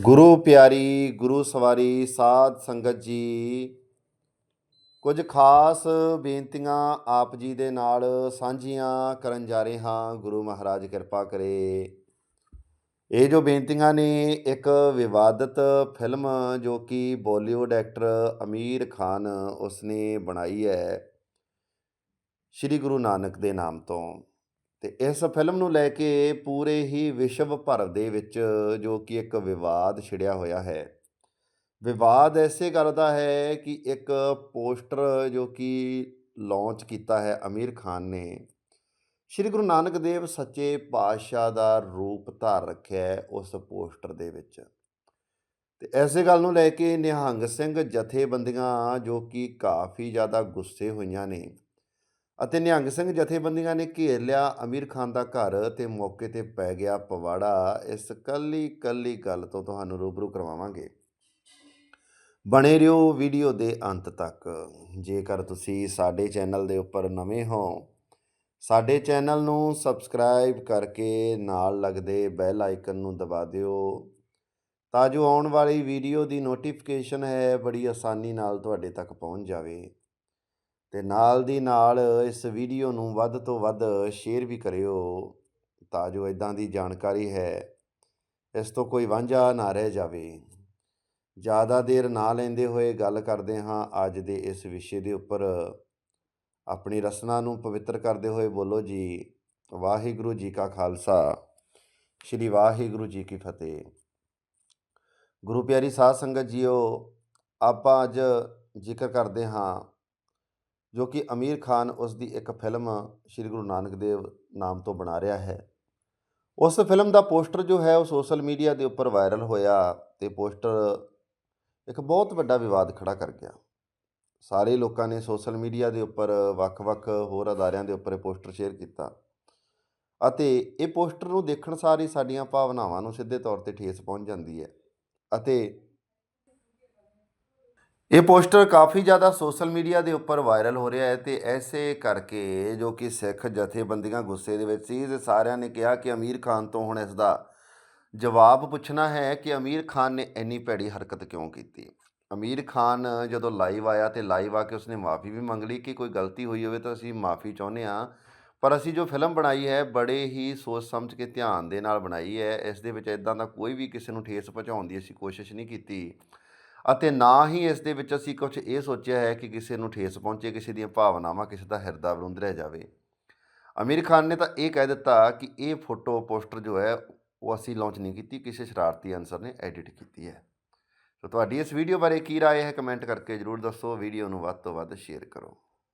ਗੁਰੂ ਪਿਆਰੀ, ਗੁਰੂ ਸਵਾਰੀ, ਸਾਧ ਸੰਗਤ ਜੀ, ਕੁਝ ਖਾਸ ਬੇਨਤੀਆਂ ਆਪ ਜੀ ਦੇ ਨਾਲ ਸਾਂਝੀਆਂ ਕਰਨ ਜਾ ਰਹੇ ਹਾਂ। ਗੁਰੂ ਮਹਾਰਾਜ ਕਿਰਪਾ ਕਰੇ। ਇਹ ਜੋ ਬੇਨਤੀਆਂ ਨੇ, ਇੱਕ ਵਿਵਾਦਤ ਫਿਲਮ ਜੋ ਕਿ ਬਾਲੀਵੁੱਡ ਐਕਟਰ ਅਮੀਰ ਖਾਨ ਉਸਨੇ ਬਣਾਈ ਹੈ, ਸ਼੍ਰੀ ਗੁਰੂ ਨਾਨਕ ਦੇ ਨਾਮ ਤੋਂ। ਤੇ ਇਸ ਫਿਲਮ ਨੂੰ ਲੈ ਕੇ ਪੂਰੇ ਹੀ ਵਿਸ਼ਵ ਭਰ ਦੇ ਵਿੱਚ ਜੋ ਕਿ ਇੱਕ ਵਿਵਾਦ ਛਿੜਿਆ ਹੋਇਆ ਹੈ। ਵਿਵਾਦ ਐਸੇ ਗੱਲ ਦਾ ਹੈ ਕਿ ਇੱਕ ਪੋਸਟਰ ਜੋ ਕਿ ਲਾਂਚ ਕੀਤਾ ਹੈ ਅਮੀਰ ਖਾਨ ਨੇ, ਸ਼੍ਰੀ ਗੁਰੂ ਨਾਨਕ ਦੇਵ ਸੱਚੇ ਪਾਤਸ਼ਾਹ ਦਾ ਰੂਪ ਧਾਰ ਰੱਖਿਆ ਹੈ ਉਸ ਪੋਸਟਰ ਦੇ ਵਿੱਚ। ਤੇ ਐਸੇ ਗੱਲ ਨੂੰ ਲੈ ਕੇ ਨਿਹੰਗ ਸਿੰਘ ਜਥੇਬੰਦੀਆਂ ਜੋ ਕਿ ਕਾਫੀ ਜ਼ਿਆਦਾ ਗੁੱਸੇ ਹੋਈਆਂ ਨੇ ਅਤੇ ਨਿਹੰਗ ਸਿੰਘ ਜਥੇਬੰਦੀਆਂ ਨੇ ਘੇਰ ਲਿਆ ਅਮੀਰ ਖਾਨ ਦਾ ਘਰ ਤੇ ਮੌਕੇ ਤੇ ਪੈ ਗਿਆ ਪਵਾੜਾ। ਇਸ ਕੱਲੀ ਕੱਲੀ ਗੱਲ ਤੋਂ ਤੁਹਾਨੂੰ ਰੂਬਰੂ ਕਰਵਾਵਾਂਗੇ। ਬਣੇ ਰਹੋ ਵੀਡੀਓ ਦੇ ਅੰਤ ਤੱਕ। ਜੇਕਰ ਤੁਸੀਂ ਸਾਡੇ ਚੈਨਲ ਦੇ ਉੱਪਰ ਨਵੇਂ ਹੋ, ਸਾਡੇ ਚੈਨਲ ਨੂੰ ਸਬਸਕ੍ਰਾਈਬ ਕਰਕੇ ਨਾਲ ਲੱਗਦੇ ਬੈਲ ਆਈਕਨ ਨੂੰ ਦਬਾ ਦਿਓ, ਤਾਂ ਜੋ ਆਉਣ ਵਾਲੀ ਵੀਡੀਓ ਦੀ ਨੋਟੀਫਿਕੇਸ਼ਨ ਹੈ, ਬੜੀ ਆਸਾਨੀ ਨਾਲ ਤੁਹਾਡੇ ਤੱਕ ਪਹੁੰਚ ਜਾਵੇ। ਤੇ ਨਾਲ ਦੀ ਨਾਲ ਇਸ ਵੀਡੀਓ ਨੂੰ ਵੱਧ ਤੋਂ ਵੱਧ ਸ਼ੇਅਰ ਵੀ ਕਰਿਓ ਤਾਂ ਜੋ ਇਦਾਂ ਦੀ ਜਾਣਕਾਰੀ ਹੈ, ਇਸ ਤੋਂ ਕੋਈ ਵਾਂਝਾ ਨਾ ਰਹਿ ਜਾਵੇ। ਜ਼ਿਆਦਾ ਦੇਰ ਨਾ ਲੈਂਦੇ ਹੋਏ ਗੱਲ ਕਰਦੇ ਹਾਂ ਅੱਜ ਦੇ ਇਸ ਵਿਸ਼ੇ ਦੇ ਉੱਪਰ। ਆਪਣੀ ਰਸਨਾ ਨੂੰ ਪਵਿੱਤਰ ਕਰਦੇ ਹੋਏ ਬੋਲੋ ਜੀ, ਵਾਹਿਗੁਰੂ ਜੀ ਕਾ ਖਾਲਸਾ, ਸ੍ਰੀ ਵਾਹਿਗੁਰੂ ਜੀ ਕੀ ਫਤਿਹ। ਗੁਰੂ ਪਿਆਰੀ ਸਾਧ ਸੰਗਤ ਜੀਓ, ਆਪਾਂ ਅੱਜ ਜ਼ਿਕਰ ਕਰਦੇ ਹਾਂ ਜੋ ਕਿ ਅਮੀਰ ਖਾਨ ਉਸ ਦੀ ਇੱਕ ਫਿਲਮ ਸ਼੍ਰੀ ਗੁਰੂ ਨਾਨਕ ਦੇਵ ਨਾਮ ਤੋਂ ਬਣਾ ਰਿਹਾ ਹੈ। ਉਸ ਫਿਲਮ ਦਾ ਪੋਸਟਰ ਜੋ ਹੈ, ਉਹ ਸੋਸ਼ਲ ਮੀਡੀਆ ਦੇ ਉੱਪਰ ਵਾਇਰਲ ਹੋਇਆ ਤੇ ਪੋਸਟਰ ਇੱਕ ਬਹੁਤ ਵੱਡਾ ਵਿਵਾਦ ਖੜਾ ਕਰ ਗਿਆ। ਸਾਰੇ ਲੋਕਾਂ ਨੇ ਸੋਸ਼ਲ ਮੀਡੀਆ ਦੇ ਉੱਪਰ ਵੱਖ-ਵੱਖ ਹੋਰ ਅਦਾਰਿਆਂ ਦੇ ਉੱਪਰ ਇਹ ਪੋਸਟਰ ਸ਼ੇਅਰ ਕੀਤਾ ਅਤੇ ਇਹ ਪੋਸਟਰ ਨੂੰ ਦੇਖਣ ਸਾਰ ਹੀ ਸਾਡੀਆਂ ਭਾਵਨਾਵਾਂ ਨੂੰ ਸਿੱਧੇ ਤੌਰ ਤੇ ਠੇਸ ਪਹੁੰਚ ਜਾਂਦੀ ਹੈ ਅਤੇ ਇਹ ਪੋਸਟਰ ਕਾਫੀ ਜ਼ਿਆਦਾ ਸੋਸ਼ਲ ਮੀਡੀਆ ਦੇ ਉੱਪਰ ਵਾਇਰਲ ਹੋ ਰਿਹਾ ਹੈ ਤੇ ਐਸੇ ਕਰਕੇ ਜੋ ਕਿ ਸਿੱਖ ਜਥੇਬੰਦੀਆਂ ਗੁੱਸੇ ਦੇ ਵਿੱਚ ਸੀ, ਤੇ ਸਾਰਿਆਂ ਨੇ ਕਿਹਾ ਕਿ ਅਮੀਰ ਖਾਨ ਤੋਂ ਹੁਣ ਇਸ ਦਾ ਜਵਾਬ ਪੁੱਛਣਾ ਹੈ ਕਿ ਅਮੀਰ ਖਾਨ ਨੇ ਇੰਨੀ ਭੈੜੀ ਹਰਕਤ ਕਿਉਂ ਕੀਤੀ? ਅਮੀਰ ਖਾਨ ਜਦੋਂ ਲਾਈਵ ਆਇਆ ਤੇ ਲਾਈਵ ਆ ਕੇ ਉਸਨੇ ਮਾਫੀ ਵੀ ਮੰਗ ਲਈ ਕਿ ਕੋਈ ਗਲਤੀ ਹੋਈ ਹੋਵੇ ਤਾਂ ਅਸੀਂ ਮਾਫੀ ਚਾਹੁੰਦੇ ਹਾਂ, ਪਰ ਅਸੀਂ ਜੋ ਫਿਲਮ ਬਣਾਈ ਹੈ ਬੜੇ ਹੀ ਸੋਚ ਸਮਝ ਕੇ ਧਿਆਨ ਦੇ ਨਾਲ ਬਣਾਈ ਹੈ, ਇਸ ਦੇ ਵਿੱਚ ਇਦਾਂ ਦਾ ਕੋਈ ਵੀ ਕਿਸੇ ਨੂੰ ਠੇਸ ਪਹੁੰਚਾਉਣ ਦੀ ਅਸੀਂ ਕੋਸ਼ਿਸ਼ ਨਹੀਂ ਕੀਤੀ। ਅਤੇ ਨਾ ਹੀ ਇਸ ਦੇ ਵਿੱਚ ਅਸੀਂ ਕੁਝ ਇਹ ਸੋਚਿਆ ਹੈ ਕਿ ਕਿਸੇ ਨੂੰ ਠੇਸ ਪਹੁੰਚੇ ਕਿਸੇ ਦੀਆਂ ਭਾਵਨਾਵਾਂ ਕਿਸੇ ਦਾ ਹਿਰਦਾ ਬਰੁੰਦ ਰਹਿ ਜਾਵੇ ਅਮੀਰ ਖਾਨ ਨੇ ਤਾਂ ਇਹ ਕਹਿ ਦਿੱਤਾ ਕਿ ਇਹ ਫੋਟੋ ਪੋਸਟਰ ਜੋ ਹੈ ਉਹ ਅਸੀਂ ਲਾਂਚ ਨਹੀਂ ਕੀਤੀ ਕਿਸੇ ਸ਼ਰਾਰਤੀ ਅਨਸਰ ਨੇ ਐਡਿਟ ਕੀਤੀ ਹੈ ਸੋ ਤੁਹਾਡੀ ਇਸ ਵੀਡੀਓ ਬਾਰੇ ਕੀ رائے ਹੈ ਕਮੈਂਟ ਕਰਕੇ ਜਰੂਰ ਦੱਸੋ ਵੀਡੀਓ ਨੂੰ ਵੱਧ ਤੋਂ ਵੱਧ ਸ਼ੇਅਰ ਕਰੋ